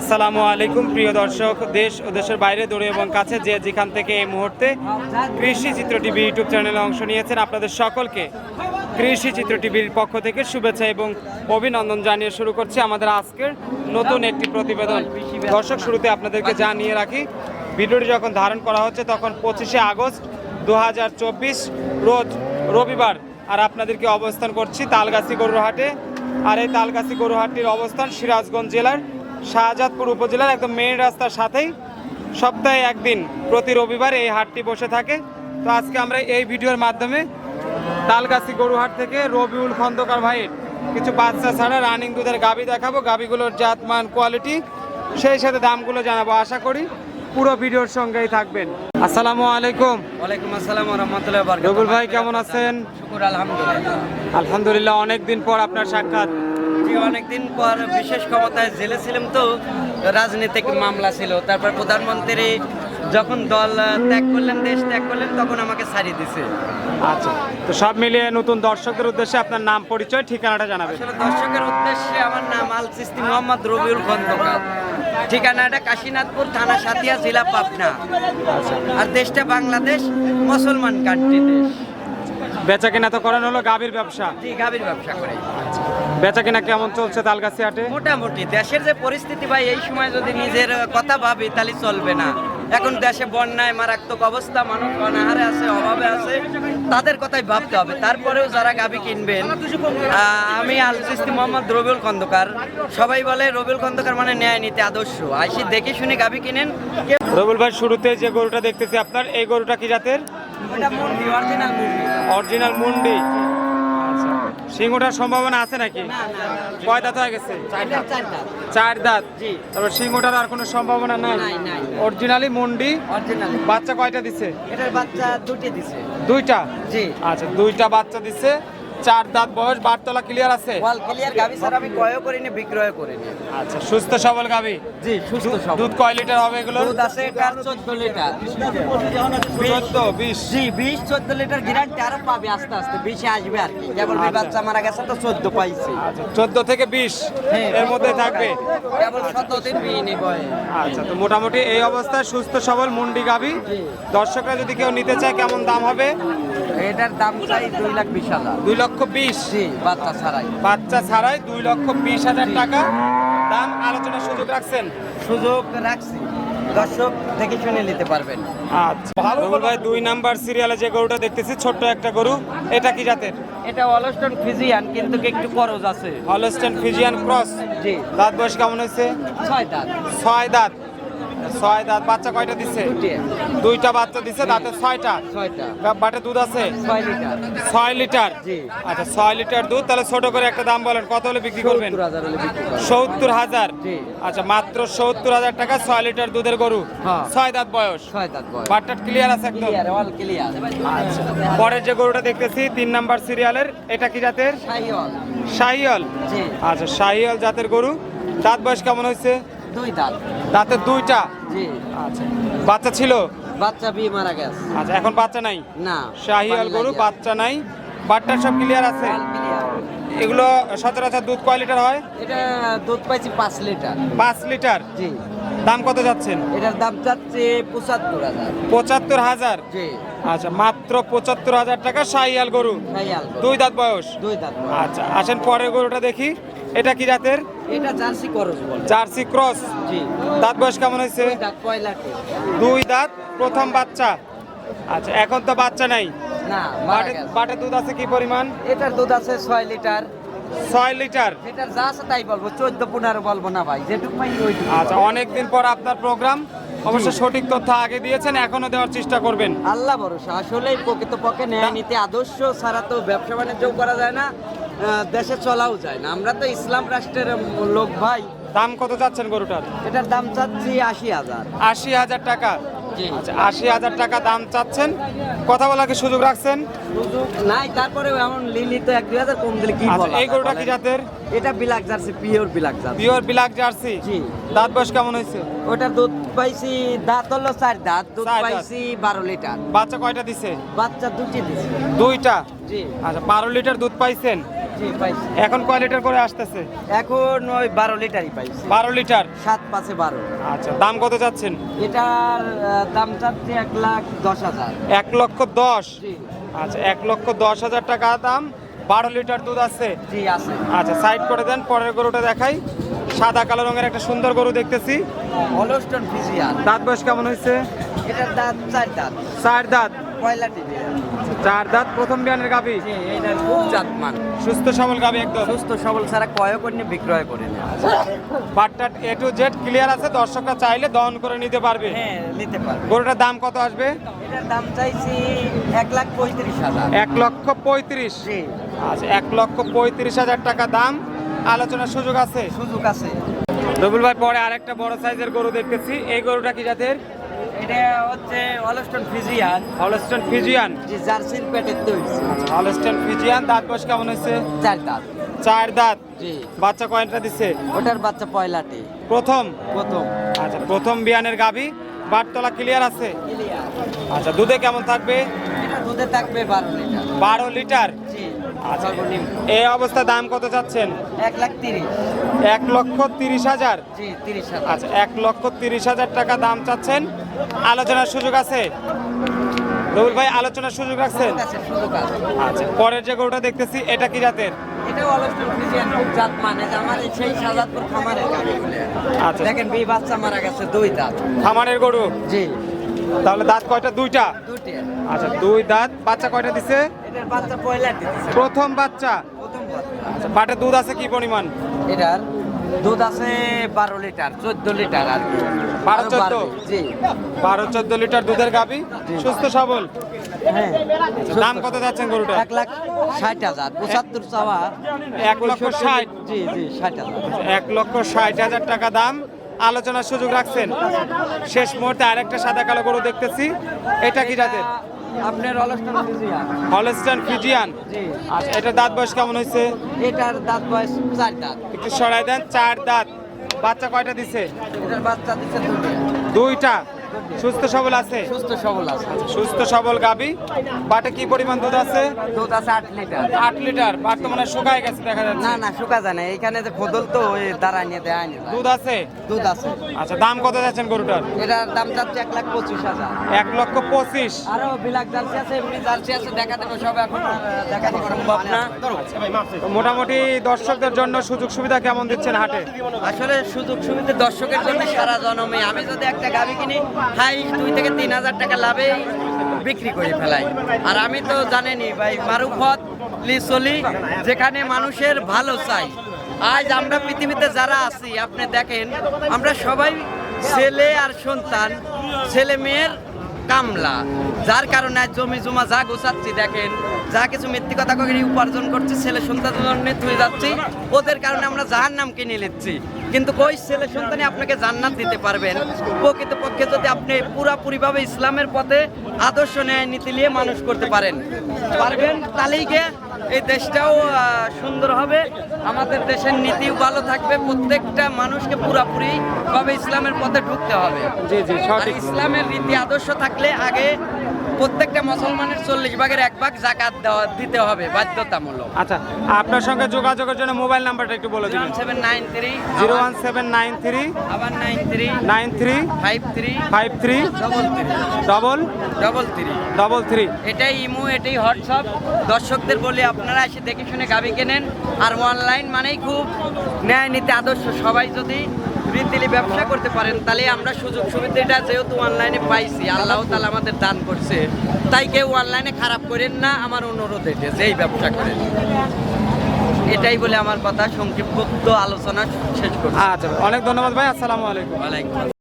আসসালামু আলাইকুম, প্রিয় দর্শক, দেশ ও দেশের বাইরে দৌড়ে এবং কাছে যে যেখান থেকে এই মুহূর্তে কৃষি চিত্র টিভি ইউটিউব চ্যানেলে অংশ নিয়েছেন, আপনাদের সকলকে কৃষি চিত্র টিভির পক্ষ থেকে শুভেচ্ছা এবং অভিনন্দন জানিয়ে শুরু করছি আমাদের আজকের নতুন একটি প্রতিবেদন। দর্শক, শুরুতে আপনাদেরকে জানিয়ে রাখি, ভিডিওটি যখন ধারণ করা হচ্ছে তখন পঁচিশে আগস্ট দু হাজার চব্বিশ, রোজ রবিবার, আর আপনাদেরকে অবস্থান করছি তালগাছি গরুহাটে আর এই তালগাছি গরুহাটির অবস্থান সিরাজগঞ্জ জেলার শাহজাদপুর উপজেলার একদম মেন রাস্তার সাথেই সপ্তাহে একদিন প্রতি রবিবার এই হাটটি বসে থাকে। তো আজকে আমরা এই ভিডিওর মাধ্যমে তালগাছি গরুহাট থেকে রবিউল খন্দকার ভাইয়ের কিছু বাচ্চা ছাড়া রানিং দুধের গাবি দেখাবো। গাবিগুলোর জাত মান কোয়ালিটি সেই সাথে দামগুলো জানাব। আশা করি পুরো ভিডিওর সঙ্গেই থাকবেন। আসসালামু আলাইকুম। ওয়ালাইকুম আসসালাম রহমতুল্লাহ রবিউল ভাই কেমন আছেন? শুকুর আলহামদুলিল্লাহ। আলহামদুলিল্লাহ অনেক দিন পর আপনার সাক্ষাৎ। জি অনেকদিন পর বিশেষ ক্ষমতায় জেলে ছিলাম তো রাজনৈতিক মামলা ছিল। তারপর প্রধানমন্ত্রী যখন দল ত্যাগ করলেন দেশ ত্যাগ করলেন তখন আমাকে ছাড়িয়ে দিছে। আচ্ছা তো সব মিলিয়ে নতুন দর্শকদের উদ্দেশ্যে আপনার নাম পরিচয় ঠিকানাটা জানাবেন। আসলে দর্শকের উদ্দেশ্যে আমার নাম আল সিস্তি মোহাম্মদ রবিউল খন্দকার ঠিকানাটা কাশীনাথপুর থানা সাতিয়া জেলা পাবনা। আর দেশটা বাংলাদেশ মুসলমান কান্ট্রি দেশ। বেচা কেনা তো করানো হলো গাভীর ব্যবসা। জি গাভীর ব্যবসা করে বেচা কেনা কেমন চলছে তালগাছি হাটে? মোটামুটি দেশের যে পরিস্থিতি ভাই এই সময় যদি নিজের কথা ভাবি তাহলে চলবে না। এখন দেশে বন্যায় মারাত্মক অবস্থা মানুষ অনাহারে আছে অভাবে আছে তাদের কথাই ভাবতে হবে। তারপরেও যারা গাবি কিনবেন আমি আল সিস্তি মোহাম্মদ রবিউল খন্দকার। সবাই বলে রবিউল খন্দকার মানে ন্যায় নীতি আদর্শ। আইসি দেখে শুনে গাবি কিনেন কে রবুল ভাই শুরুতে যে গরুটা দেখতেছি আপনার এই গরুটা কি জাতের? অরিজিনাল মুন্ডি সিংহটার সম্ভাবনা আছে নাকি? কয় দাঁত হয়ে গেছে? চার দাঁত তারপর সিংহটার আর কোনো সম্ভাবনা নাই? অরিজিনালি মুন্ডি। বাচ্চা কয়টা দিছে? বাচ্চা দুটি দিছে। দুইটা? জি। আচ্ছা দুইটা বাচ্চা দিছে। চার দাঁত বয়স বারতলা ক্লিয়ার আছে? ওয়াল ক্লিয়ার গাবি স্যার আমি ক্রয় করিনি বিক্রয় করিনি। আচ্ছা সুস্থ সবল গাবি জি সুস্থ সব দুধ কয় লিটার হবে এগুলো? দুধ আছে এটার চোদ্দ লিটার। চোদ্দ বিশ। জি বিশ চোদ্দ লিটার গ্যারান্টি আরও পাবে আস্তে আস্তে বিশে আসবে আর কি। কেবল এই আচ্ছা। বাচ্চা মারা গেছে তো চোদ্দ পাইছি। আচ্ছা চোদ্দ থেকে বিশ হ্যাঁ, এর মধ্যে থাকবে? কেবল শত দিন বিয়ে নেব আচ্ছা তো মোটামুটি এই অবস্থায় সুস্থ সবল মুন্ডি গাবি দর্শকরা যদি কেউ নিতে চায় কেমন দাম হবে? এটার দাম চাই দুই লাখ বিশ হাজার। দুই লক্ষ বিশ জি বাচ্চা ছাড়াই। বাচ্চা ছাড়াই দুই লক্ষ বিশ হাজার টাকা। দাম আলোচনার সুযোগ রাখছেন? সুযোগ রাখছি। দর্শক দেখে শুনে নিতে পারবেন। আচ্ছা। রুবেল ভাই দুই নাম্বার সিরিয়ালে যে গরুটা দেখতেছি ছোট্ট একটা গরু এটা কি জাতের? এটা অলস্টন ফিজিয়ান কিন্তু একটু করজ আছে। Holstein Friesian cross. জি। দাঁত বয়স কেমন হয়েছে? ছয় দাঁত। ছয় দাঁত। ছয় দাঁত বাচ্চা কয়টা দুটি দুইটা। বাচ্চা দিচ্ছে দাঁতে ছয়টা? ছয়টা। বাটে দুধ আছে? ছয় লিটার। ছয় লিটার? জি। আচ্ছা ছয় লিটার দুধ তাহলে ছোট করে একটা দাম বলেন কত হলে বিক্রি করবেন? সত্তর হাজার। আচ্ছা মাত্র সত্তর হাজার টাকা ছয় লিটার দুধের গরু। হ্যাঁ। ছয় দাঁত বয়স? ছয় দাঁত বয়স। বাটটা ক্লিয়ার আছে একদম? ক্লিয়ার পরের যে গরুটা দেখতেছি তিন নাম্বার সিরিয়ালের এটা কি জাতের? শাহিওয়াল। শাহিয়াল আচ্ছা শাহিয়াল জাতের গরু। দাঁত বয়স কেমন হয়েছে? দুই দাঁত। দাঁতের দুইটা? জি আচ্ছা বাচ্চা ছিল? বাচ্চা বিয়ে মারা গেছে। আচ্ছা এখন বাচ্চা নাই? না শাহিয়াল গরু বাচ্চা নাই। বাটটার সব ক্লিয়ার আছে? এগুলো সচরাচর দুধ কয় লিটার হয়? এটা দুধ পাইছি পাঁচ লিটার। পাঁচ লিটার? জি। দাম কত যাচ্ছেন? এটার দাম চাচ্ছে পঁচাত্তর হাজার। পঁচাত্তর হাজার? জি। আচ্ছা মাত্র পঁচাত্তর হাজার টাকা শাহিয়াল গরু। দুই দাঁত বয়স? দুই দাঁত আচ্ছা আসেন পরের গরুটা দেখি। এটা কি জাতের? এটা জার্সি করস জার্সি ক্রস। জি। দাঁত বয়স কেমন হয়েছে? দুই দাঁত প্রথম বাচ্চা। আচ্ছা এখন তো বাচ্চা নাই। না বাটে দুধ আছে কি পরিমাণ? এটার দুধ আছে ছয় লিটার। ছয় লিটার। যেটার যা আছে তাই বলব। চোদ্দ পনেরো বলব না ভাই যেটুকু আচ্ছা অনেকদিন পর আপনার প্রোগ্রাম। অবশ্য সঠিক তথ্য আগে দিয়েছেন এখনও দেওয়ার চেষ্টা করবেন। আল্লাহ ভরসা। আসলেই প্রকৃতপক্ষে ন্যায় নীতি আদর্শ ছাড়া তো ব্যবসা বাণিজ্য করা যায় না দেশে চলাও যায় না। আমরা তো ইসলাম রাষ্ট্রের লোক ভাই। দাম কত চাচ্ছেন গরুটার? এটার দাম চাচ্ছি আশি হাজার। আশি হাজার টাকা। আচ্ছা আশি হাজার টাকা দাম চাচ্ছেন। কথা বলার কি সুযোগ রাখছেন? নাই তারপরে এমন লিলি তো এক দুই হাজার কম দিলে কি আচ্ছা বলা এই গরুটা কি জাতের? এটা black Jersey pure black Jersey. Pure black Jersey? জি। দাঁত বয়স কেমন হয়েছে? ওটার দুধ পাইছি দাঁত হলো চার দাঁত দুধ পাইছি বারো লিটার। বাচ্চা কয়টা দিছে? বাচ্চা দুটি দিছে। দুইটা? জি। আচ্ছা বারো লিটার দুধ পাইছেন। এখন কয় লিটার করে আসতেছে? এখন ওই বারো লিটারই পাইছি। বারো লিটার? সাত পাঁচে বারো। আচ্ছা দাম কত যাচ্ছেন? এটার দাম চাচ্ছে এক লাখ দশ হাজার। এক লক্ষ দশ? আচ্ছা এক লক্ষ দশ হাজার টাকা দাম বারো লিটার দুধ আছে? জি আছে। আচ্ছা সাইড করে দেন পরের গরুটা দেখাই। সাদা কালো রঙের একটা সুন্দর গরু দেখতেছি। Holstein Friesian. দাঁত বয়স কেমন হয়েছে? এটার দাঁত চার দাঁত। চার দাঁত। পয়লা টিভি। চার দাঁত প্রথম বিয়ানের গাবি খুব জাতমান। সুস্থ সবল গাবি একদম? সুস্থ সবল ছাড়া ক্রয় করে বিক্রয় করে বাটটা এ টু জেড ক্লিয়ার আছে দর্শকরা চাইলে দহন করে নিতে পারবে। হ্যাঁ নিতে পারবে। গরুটার দাম কত আসবে? এটার দাম চাইছি এক লাখ পঁয়ত্রিশ হাজার। এক লক্ষ পঁয়ত্রিশ। আচ্ছা এক লক্ষ পঁয়ত্রিশ হাজার টাকা দাম। আলোচনার সুযোগ আছে? সুযোগ আছে। রবুল ভাই পরে আরেকটা বড় সাইজের গরু দেখতেছি। এই গরুটা কি জাতের? এটা হচ্ছে হলস্টন ফিজিয়ান হলস্টন ফিজিয়ান যে জার্সির পেটের হলস্টন ফিজিয়ান দাঁত বয়স কেমন হয়েছে? চার দাঁত। চার দাঁত? জি। বাচ্চা ওটার বাচ্চা পয়লাটি। প্রথম? প্রথম। আচ্ছা প্রথম বিয়ানের গাবি? বাটতলা ক্লিয়ার আছে? আচ্ছা দুধে কেমন থাকবে? দুধে থাকবে বারো লিটার। বারো লিটার? জি আচ্ছা এই অবস্থা দাম কত চাচ্ছেন এক লাখ তিরিশ। এক লক্ষ তিরিশ হাজার? জি তিরিশ হাজার। আচ্ছা এক লক্ষ তিরিশ হাজার টাকা দাম চাচ্ছেন। আলোচনার সুযোগ আছে? রবুল ভাই আলোচনার সুযোগ রাখছেন? আছে আচ্ছা পরের যে গরুটা দেখতেছি এটা কি জাতের? খামারের আচ্ছা। গরু? জি। তাহলে দাঁত কয়টা? দুইটা? আচ্ছা দুই দাঁত। বাচ্চা কয়টা দিছে? প্রথম বাচ্চা। আচ্ছা বাটে দুধ আছে কি পরিমাণ? এটার দুধ আছে বারো লিটার চোদ্দ লিটার আর কি। বারো, চোদ্দ? জি। বারো চোদ্দ লিটার দুধের গাবি সুস্থ সবল? হ্যাঁ দাম কত যাচ্ছেন গরুটা এক লাখ ষাট হাজার পঁচাত্তর চাওয়া। এক লক্ষ ষাট? জি জি ষাট হাজার। এক লক্ষ ষাট হাজার টাকা দাম। আলোচনার সুযোগ রাখছেন। শেষ মুহূর্তে আরেকটা সাদা কালো গরু দেখতেছি। এটা কি জাতের? আপনার অলস্টন ফিজিয়ান। Holstein Friesian? জি। আচ্ছা এটা দাঁত বয়স কেমন হয়েছে? এটার দাঁত বয়স চার দাঁত। একটু সরাই দেন চার দাঁত। বাচ্চা কয়টা দিছে? এটার বাচ্চা দিচ্ছে দুইটা? সুস্থ সবল আছে? সুস্থ সবল আছে। সুস্থ সবল গাবি। বাটে কি পরিমাণ দুধ আছে? দুধ আছে আট লিটার। আট লিটার। বর্তমানে শুকায় গেছে দেখা যাচ্ছে। না না শুকা যায় না। এখানে যে খোদল তো ওই দাঁড়ায় নিয়ে দেয় না। দুধ আছে? দুধ আছে। আচ্ছা দাম কত যাচ্ছেন গরুটার? এটার দাম যাচ্ছে এক লাখ পঁচিশ হাজার। এক লক্ষ পঁচিশ। আরও বিলাক জার্সি আছে এমনি জার্সি আছে দেখা দেবো সব এখন দেখানো সম্ভব না তো মোটামুটি দর্শকদের জন্য সুযোগ সুবিধা কেমন দিচ্ছেন হাটে? আসলে সুযোগ সুবিধা দর্শকের জন্য সারা জনমে। আমি যদি একটা গাভি কিনি হাই দুই থেকে তিন হাজার টাকা লাভে বিক্রি করে ফেলাই। আর আমি তো জানেনি ভাই, মারুফত লিসলি যেখানে মানুষের ভালো চাই। আজ আমরা পৃথিবীতে যারা আছি, আপনি দেখেন, আমরা সবাই ছেলে আর সন্তান, ছেলে মেয়ের কামলা। যার কারণে জমি জমা যা গোছাচ্ছি, দেখেন, যা কিছু মৃত্যু কথা উপার্জন করছে, ছেলে সন্তান জন্য তুই যাচ্ছি। ওদের কারণে আমরা যার নাম কিনে নিচ্ছি। কিন্তু ওই ছেলে সন্তানে আপনাকে জান্নাত দিতে পারবেন প্রকৃতপক্ষে যদি আপনি পুরাপুরিভাবে ইসলামের পথে আদর্শ ন্যায় নীতি নিয়ে মানুষ করতে পারেন, পারবেন, তাহলেই গিয়ে এই দেশটাও সুন্দর হবে। আমাদের দেশের নীতিও ভালো থাকবে। প্রত্যেকটা মানুষকে পুরাপুরি ভাবে ইসলামের পথে ঢুকতে হবে। জি জি ইসলামের রীতি আদর্শ থাকলে আগে প্রত্যেকটা মুসলমানের চল্লিশ ভাগের এক ভাগ জাকাত দেওয়া দিতে হবে বাধ্যতামূলক। আচ্ছা আপনার সঙ্গে যোগাযোগের জন্য মোবাইল নাম্বারটা একটু বলে দিবেন। Seven nine three zero one seven nine three আবার nine three nine three five three five three double three double double three. Double three এটাই ইমো এটাই হোয়াটসঅ্যাপ। দর্শকদের বলি আপনারা এসে দেখে শুনে গাবি কেনেন। আর অনলাইন মানেই খুব ন্যায় নীতি আদর্শ। সবাই যদি রীতিলি ব্যবসা করতে পারেন তাহলে আমরা সুযোগ সুবিধাটা যেহেতু অনলাইনে পাইছি আল্লাহ তালা আমাদের দান করছে। তাই কেউ অনলাইনে খারাপ করেন না আমার অনুরোধ এটা যেই ব্যবসা করেন। এটাই বলে আমার কথা সংক্ষিপ্ত আলোচনা শেষ করছি। আচ্ছা অনেক ধন্যবাদ ভাই আসসালামু আলাইকুম। ওয়ালাইকুম আসসালাম।